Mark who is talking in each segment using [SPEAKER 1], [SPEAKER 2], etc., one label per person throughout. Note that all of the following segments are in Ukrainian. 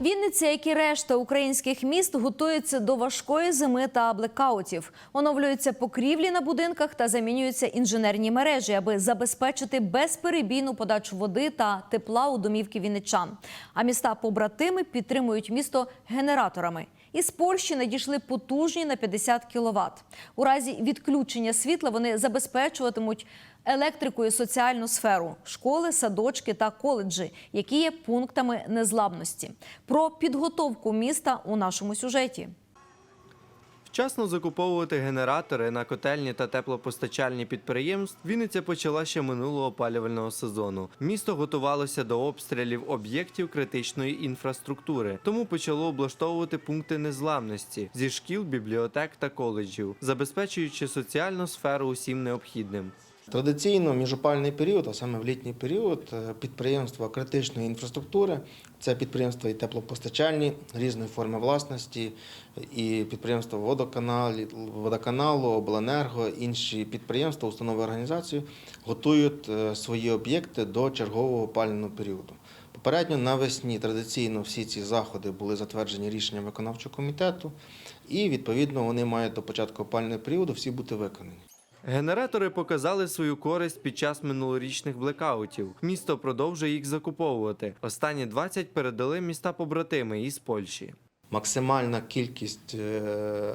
[SPEAKER 1] Вінниця, як і решта українських міст, готується до важкої зими та блекаутів. Оновлюються покрівлі на будинках та замінюються інженерні мережі, аби забезпечити безперебійну подачу води та тепла у домівки вінничан. А міста побратими підтримують місто генераторами. Із Польщі надійшли потужні на 50 кВт. У разі відключення світла вони забезпечуватимуть електрикою соціальну сферу школи, садочки та коледжі, які є пунктами незламності. Про підготовку міста у нашому сюжеті.
[SPEAKER 2] Вчасно закуповувати генератори на котельні та теплопостачальні підприємств Вінниця почала ще минулого опалювального сезону. Місто готувалося до обстрілів об'єктів критичної інфраструктури, тому почало облаштовувати пункти незламності зі шкіл, бібліотек та коледжів, забезпечуючи соціальну сферу усім необхідним.
[SPEAKER 3] Традиційно міжопальний період, а саме в літній період, е, підприємства критичної інфраструктури, це підприємства і теплопостачальні різної форми власності, і підприємства водоканалу, водоканалу, обленерго, інші підприємства, установи організації готують е, свої об'єкти до чергового опалювального періоду. Попередньо навесні традиційно всі ці заходи були затверджені рішенням виконавчого комітету, і відповідно вони мають до початку опалювального періоду всі бути виконані.
[SPEAKER 2] Генератори показали свою користь під час минулорічних блекаутів. Місто продовжує їх закуповувати. Останні 20 передали міста побратими із Польщі.
[SPEAKER 3] Максимальна кількість е,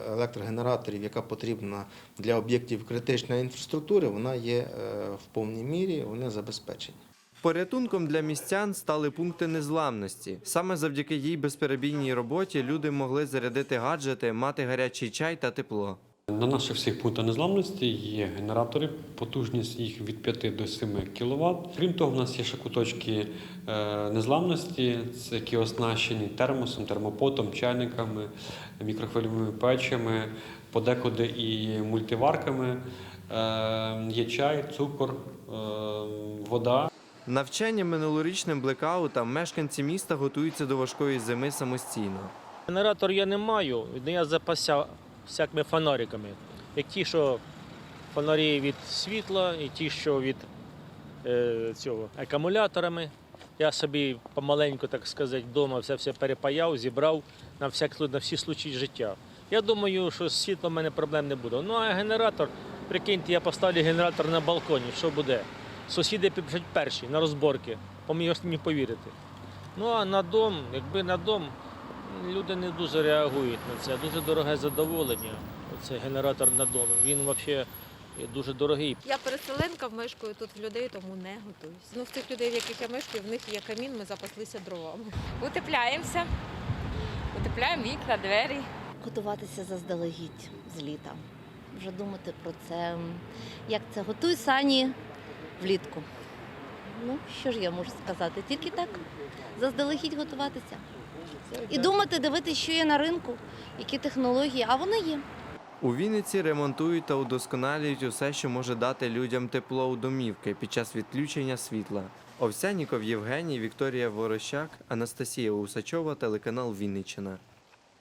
[SPEAKER 3] електрогенераторів, яка потрібна для об'єктів критичної інфраструктури, вона є е, в повній мірі, вони забезпечені.
[SPEAKER 2] Порятунком для містян стали пункти незламності. Саме завдяки їй безперебійній роботі люди могли зарядити гаджети, мати гарячий чай та тепло.
[SPEAKER 4] На наших всіх пунктах незламності є генератори, потужність їх від 5 до 7 кВт. Крім того, в нас є ще куточки е, незламності, які оснащені термосом, термопотом, чайниками, мікрохвильовими печами, подекуди і мультиварками. Е, Є чай, цукор, е, вода.
[SPEAKER 2] Навчання минулорічним блекаутам мешканці міста готуються до важкої зими самостійно.
[SPEAKER 5] Генератор я не маю, я запасся всякими фонариками. Як ті, що фонарі від світла, і ті, що від е, цього акумуляторами. Я собі помаленьку, так сказати, вдома все все перепаяв, зібрав на всяк на всі случаї життя. Я думаю, що з світлом в мене проблем не буде. Ну а генератор, прикиньте, я поставлю генератор на балконі, що буде? Сусіди підпишуть перші на розборки, поміж не повірити. Ну а на дом, якби на дом, люди не дуже реагують на це. Дуже дороге задоволення. Оце генератор на дом. Він взагалі дуже дорогий.
[SPEAKER 6] Я переселенка, мешкаю тут в людей, тому не готуюсь. Ну, в тих людей, в яких я мешкаю, в них є камін, ми запаслися дровами.
[SPEAKER 7] Утепляємося, утепляємо вікна, двері.
[SPEAKER 8] готуватися заздалегідь з літа. Вже думати про це. Як це? Готуй сані влітку. Ну, що ж я можу сказати? Тільки так. Заздалегідь готуватися. І думати, дивитися, що є на ринку, які технології, а вони є.
[SPEAKER 2] У Вінниці ремонтують та удосконалюють усе, що може дати людям тепло у домівки під час відключення світла. Овсяніков Євгеній, Вікторія Ворощак, Анастасія Усачова, телеканал Вінниччина.